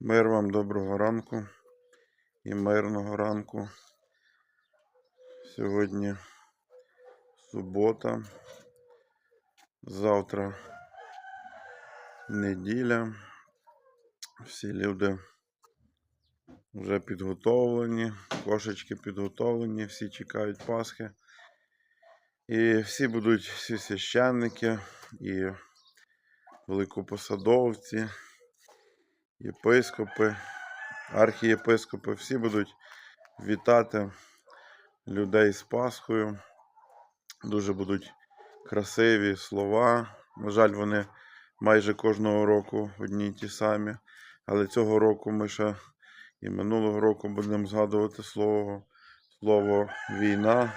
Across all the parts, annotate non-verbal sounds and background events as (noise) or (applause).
Мир вам доброго ранку і мирного ранку. Сьогодні субота. Завтра неділя. Всі люди вже підготовлені, кошечки підготовлені, всі чекають Пасхи. І всі будуть всі священники і великопосадовці, єпископи, архієпископи, всі будуть вітати людей з Пасхою. Дуже будуть красиві слова. На жаль, вони майже кожного року одні й ті самі. Але цього року ми ще і минулого року будемо згадувати слово, слово війна.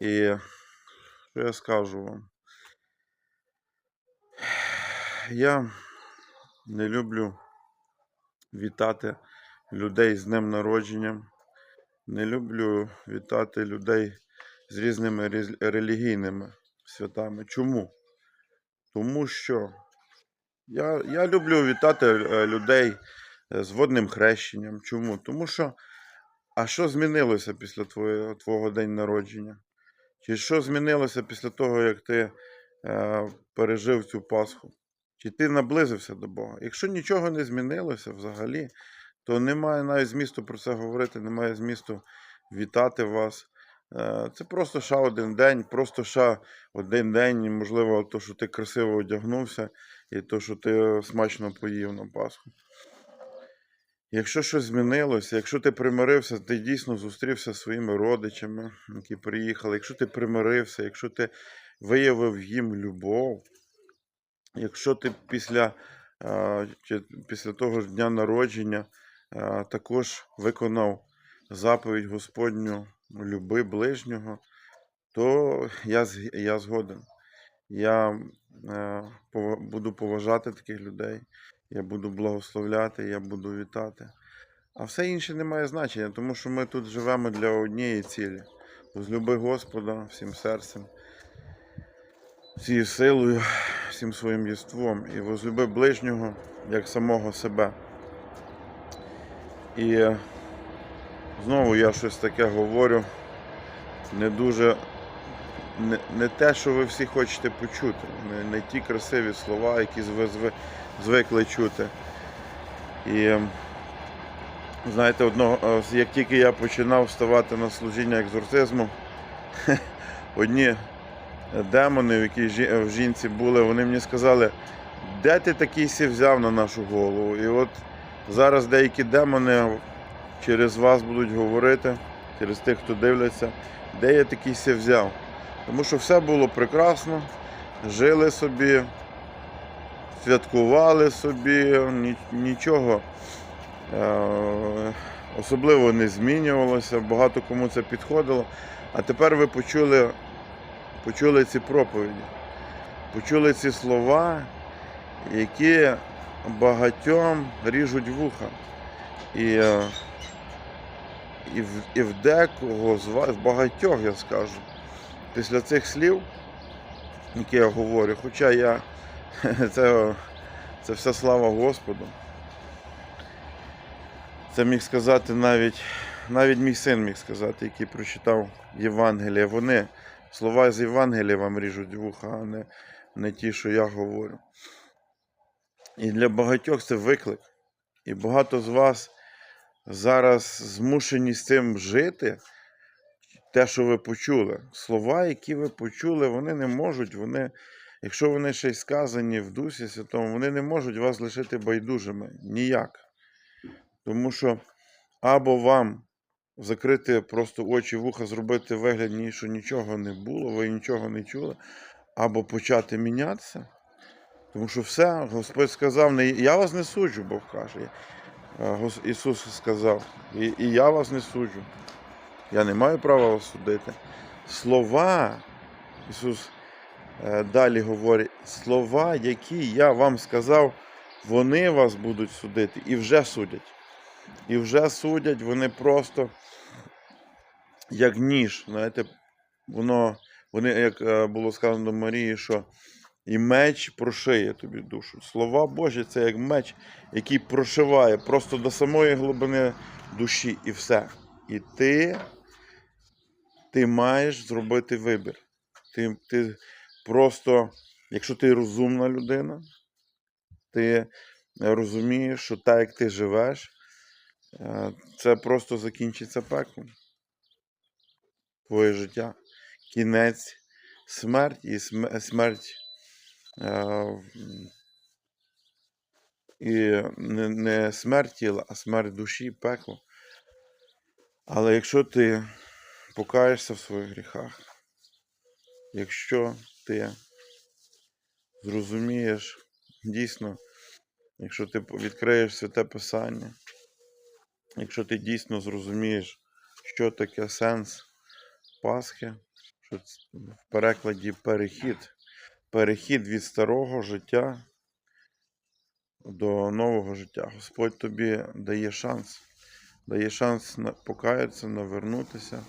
І що я скажу вам? Я не люблю вітати людей з днем народження. Не люблю вітати людей з різними релігійними святами. Чому? Тому що я, я люблю вітати е, людей е, з водним хрещенням. Чому? Тому що, а що змінилося після твого, твого день народження? Чи що змінилося після того, як ти е, пережив цю Пасху? Чи ти наблизився до Бога? Якщо нічого не змінилося взагалі, то немає навіть змісту про це говорити, немає змісту вітати вас. Е, Це просто ще один день, просто ще один день, можливо, то, що ти красиво одягнувся, і то, що ти смачно поїв на Пасху. Якщо щось змінилося, якщо ти примирився, ти дійсно зустрівся зі своїми родичами, які приїхали, якщо ти примирився, якщо ти виявив їм любов, якщо ти після, після того ж дня народження також виконав заповідь Господню люби ближнього, то я, я згоден. Я буду поважати таких людей, я буду благословляти, я буду вітати. А все інше не має значення, тому що ми тут живемо для однієї цілі. Возлюби Господа всім серцем, всією силою, всім своїм єством і возлюби ближнього як самого себе. І знову я щось таке говорю, не дуже не, не те, що ви всі хочете почути, не, не ті красиві слова, які ви зви- звикли чути. І знаєте, одного, е, як тільки я починав вставати на служіння екзорцизму, (laughs) одні демони, які в жінці були, вони мені сказали, де ти такий сі взяв на нашу голову? І от зараз деякі демони через вас будуть говорити, через тих, хто дивляться, де я такий сі взяв. Тому що все було прекрасно, жили собі, святкували собі, нічого е, особливо не змінювалося, багато кому це підходило. А тепер ви почули, почули ці проповіді, почули ці слова, які багатьом ріжуть вуха. І, е, і, в, і в декого з вас, багатьох, я скажу, після цих слів, які я говорю, хоча я (laughs) це, це все слава Господу. Це міг сказати навіть, навіть мій син міг сказати, який прочитав Євангеліє. Вони слова з Євангелія вам ріжуть вуха, а не, не ті, що я говорю. І для багатьох це виклик. І багато з вас зараз змушені з цим жити. Те, що ви почули. Слова, які ви почули, вони не можуть, вони, якщо вони ще й сказані в Дусі Святому, вони не можуть вас лишити байдужими. Ніяк. Тому що або вам закрити просто очі, вуха, зробити вигляд, що нічого не було, ви нічого не чули, або почати мінятися. Тому що все, Господь сказав, не я вас не суджу, Бог каже. Ісус сказав, і, і я вас не суджу. Я не маю права вас судити. Слова, Ісус е, далі говорить, слова, які я вам сказав, вони вас будуть судити і вже судять. І вже судять, вони просто як ніж. Знаєте, воно, вони, як е, було сказано до Марії, що І меч прошиє тобі душу. Слова Божі це як меч, який прошиває просто до самої глибини душі і все. І ти, ти маєш зробити вибір. Ти, ти просто, якщо ти розумна людина, ти розумієш, що так, як ти живеш, е, це просто закінчиться пеклом. Твоє життя. Кінець смерть і смерть. е, І не, смерть тіла, а смерть душі, пекло. Але якщо ти покаєшся в своїх гріхах, якщо ти зрозумієш дійсно, якщо ти відкриєш святе Писання, якщо ти дійсно зрозумієш, що таке сенс Пасхи, що в перекладі перехід, перехід від старого життя до нового життя. Господь тобі дає шанс, дає шанс покаятися, навернутися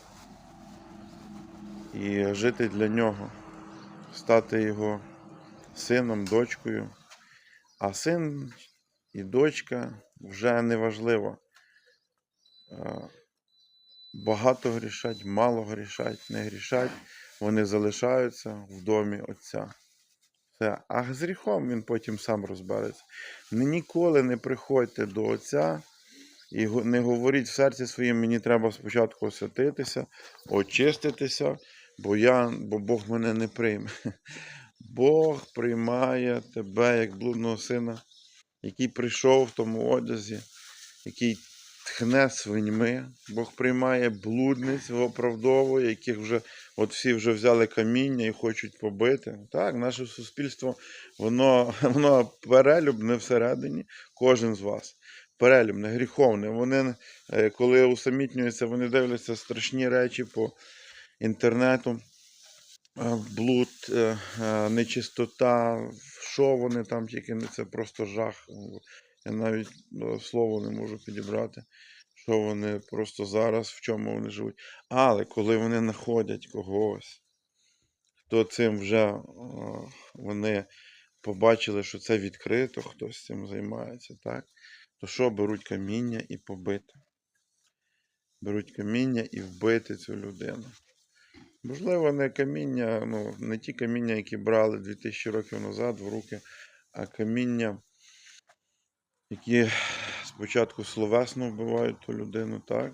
і жити для нього, стати його сином, дочкою. А син і дочка вже не важливо. Багато грішать, мало грішать, не грішать, вони залишаються в домі Отця. Все. А з гріхом він потім сам розбереться. Ні- Ніколи не приходьте до Отця і не говоріть в серці своїм, мені треба спочатку освятитися, очиститися, бо, я, бо Бог мене не прийме. (laughs) Бог приймає тебе як блудного сина, який прийшов в тому одязі, який тхне свиньми. Бог приймає блудниць, виправдовує, яких вже от всі вже взяли каміння і хочуть побити. Так, наше суспільство, воно, (laughs) воно перелюбне всередині, кожен з вас. Перелюбне, гріховне. Вони, е, коли усамітнюються, вони дивляться страшні речі по інтернету. Е, Блуд, е, нечистота, що вони там тільки не це просто жах. Я навіть е, слово не можу підібрати, що вони просто зараз, в чому вони живуть. Але коли вони знаходять когось, хто цим вже е, вони побачили, що це відкрито, хтось цим займається, так? То що беруть каміння і побити? Беруть каміння і вбити цю людину. Можливо, не каміння, ну, не ті каміння, які брали 2000 років назад в руки, а каміння, які спочатку словесно вбивають ту людину, так?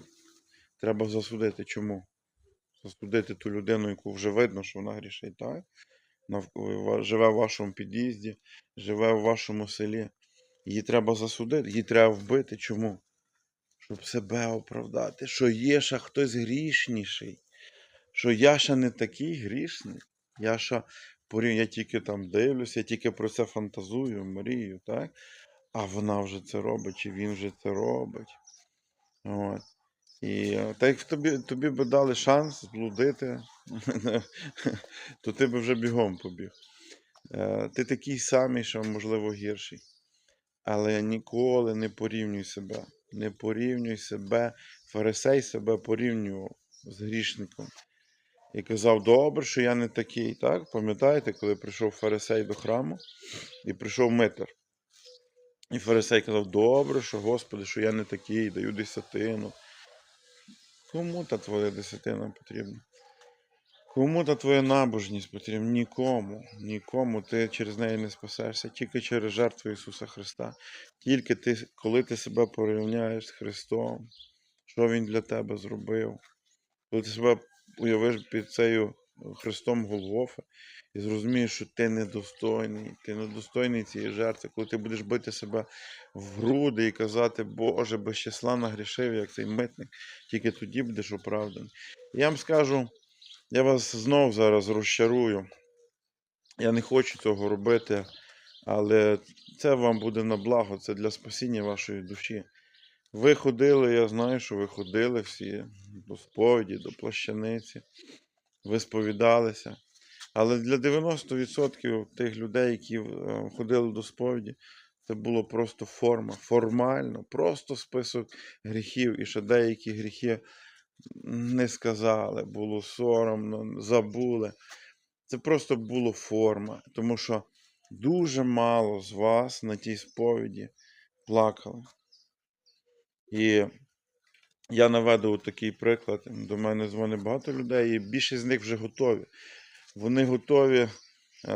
Треба засудити. Чому? Засудити ту людину, яку вже видно, що вона грішить, так? Живе в вашому під'їзді, живе в вашому селі. Її треба засудити, її треба вбити. Чому? Щоб себе оправдати, що є ще хтось грішніший що я ще не такий грішний. Я ще я тільки там дивлюся, я тільки про це фантазую, мрію, так? А вона вже це робить, чи він вже це робить. От. І е, так як тобі, тобі би дали шанс зблудити, (laughs) то ти би вже бігом побіг. Е, Ти такий самий, що можливо гірший. Але ніколи не порівнюй себе. Не порівнюй себе. Фарисей себе порівнював з грішником і казав, добре, що я не такий. Так? Пам'ятаєте, коли прийшов фарисей до храму і прийшов митар. І фарисей казав, добре, що Господи, що я не такий, даю десятину. Кому та твоя десятина потрібна? Кому та твоя набожність потрібна? Нікому. Нікому ти через неї не спасешся, тільки через жертву Ісуса Христа. Тільки ти, коли ти себе порівняєш з Христом, що Він для тебе зробив, коли ти себе уявиш під цею Христом Голгофа і зрозумієш, що ти недостойний, ти недостойний цієї жертви, коли ти будеш бити себе в груди і казати, Боже, без числа нагрішив, як цей митник, тільки тоді будеш оправданий. Я вам скажу, я вас знов зараз розчарую. Я не хочу цього робити, але це вам буде на благо, це для спасіння вашої душі. Ви ходили, я знаю, що ви ходили всі до сповіді, до плащаниці, ви сповідалися. Але для 90% тих людей, які е, ходили до сповіді, це було просто форма, формально, просто список гріхів. І ще деякі гріхи не сказали, було соромно, забули. Це просто було форма, тому що дуже мало з вас на тій сповіді плакали. І я наведу такий приклад. До мене дзвонить багато людей, і більшість з них вже готові. Вони готові.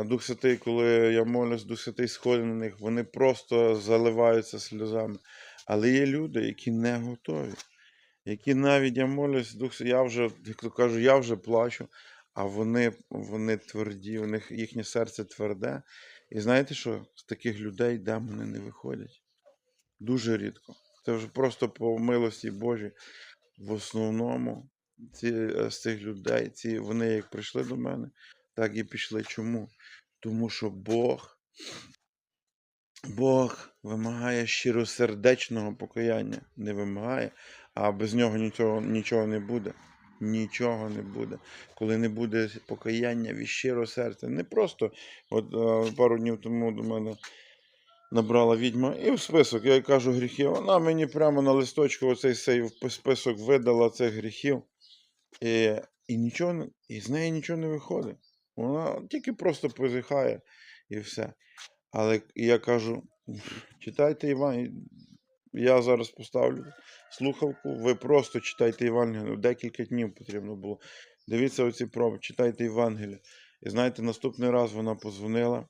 Дух Святий, коли я молюсь, Дух Святий сходить на них, вони просто заливаються сльозами. Але є люди, які не готові. Які навіть я молюсь, Дух я вже, як то кажу, я вже плачу, а вони, вони тверді, у них їхнє серце тверде. І знаєте що? З таких людей демони не виходять. Дуже рідко. Це вже просто по милості Божій. В основному ці, е, з цих людей, ці, вони як прийшли до мене, так і пішли. Чому? Тому що Бог, Бог вимагає щиросердечного покаяння. Не вимагає, а без нього нічого, нічого не буде. Нічого не буде. Коли не буде покаяння від щирого серця. Не просто, от е, пару днів тому до мене набрала відьма і в список. Я кажу гріхи. Вона мені прямо на листочку оцей сей список видала цих гріхів. І, і, нічого, і з неї нічого не виходить. Вона тільки просто позіхає і все. Але я кажу: читайте Іван. Я зараз поставлю слухавку. Ви просто читайте Євангелію. Декілька днів потрібно було. Дивіться оці проби, читайте Євангелію. І знаєте, наступний раз вона позвонила.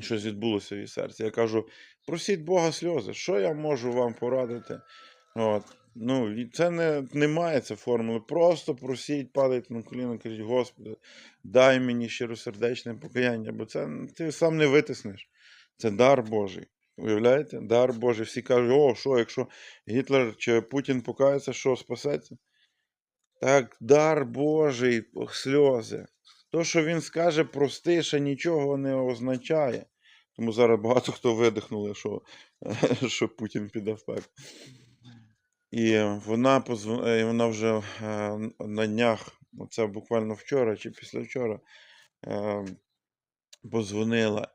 Щось відбулося в її серці. Я кажу: просіть Бога сльози, що я можу вам порадити? От. Ну, і це не, немає це формули. Просто просіть, падайте на коліна, кажіть, Господи, дай мені щиросердечне покаяння, бо це ти сам не витиснеш. Це дар Божий. Уявляєте? Дар Божий. Всі кажуть, о, що, якщо Гітлер чи Путін покається, що спасеться? Так, дар Божий, сльози. То, що він скаже прости, ще нічого не означає. Тому зараз багато хто видихнули, що, (laughs) що Путін піде в пекло. І вона позв... вона вже е, на днях, це буквально вчора чи післявчора, е, позвонила.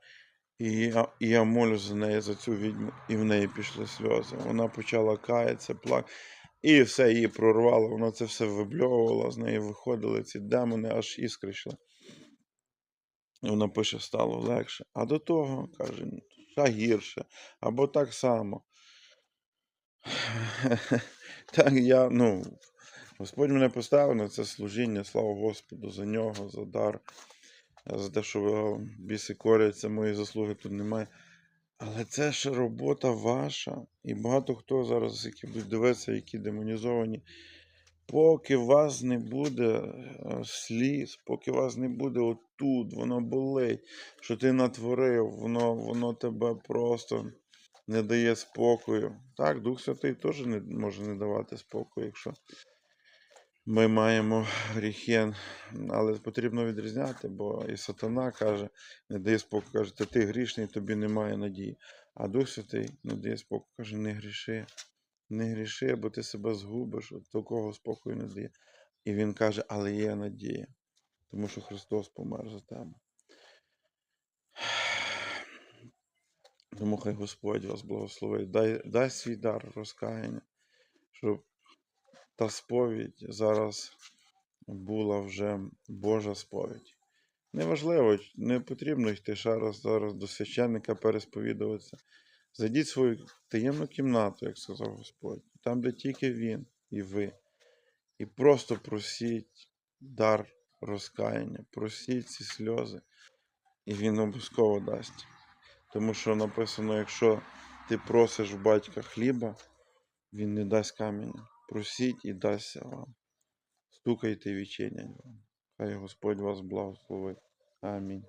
І я, і я молю за неї, за цю відьму, і в неї пішли сльози. Вона почала каятися, плакати. І все її прорвало, вона це все вибльовувала, з неї виходили ці демони, аж іскри йшли. І вона пише, стало легше. А до того, каже, ще гірше, або так само. (laughs) Так, я, ну, Господь мене поставив на це служіння, слава Господу, за нього, за дар, за те, що біси коряться, мої заслуги тут немає. Але це ж робота ваша. І багато хто зараз, які будуть дивитися, які демонізовані. Поки вас не буде е, сліз, поки вас не буде отут, воно болить, що ти натворив, воно, воно тебе просто не дає спокою. Так, Дух Святий теж не може не давати спокою, якщо ми маємо гріхи, але потрібно відрізняти, бо і сатана каже, не дає спокою, каже, «Та ти грішний, тобі немає надії. А Дух Святий не дає спокою, каже, не гріши, не гріши, бо ти себе згубиш, от такого спокою не дає. І він каже, але є надія, тому що Христос помер за тебе. Тому хай Господь вас благословить. Дай, дай свій дар розкаяння, щоб та сповідь зараз була вже Божа сповідь. Неважливо, не потрібно йти ще раз зараз до священника пересповідуватися. Зайдіть в свою таємну кімнату, як сказав Господь, там, де тільки Він і ви. І просто просіть дар розкаяння, просіть ці сльози, і Він обов'язково дасть. Тому що написано, якщо ти просиш в батька хліба, він не дасть каменя. Просіть і дасться вам. Стукайте і відчинять вам. Хай Господь вас благословить. Амінь.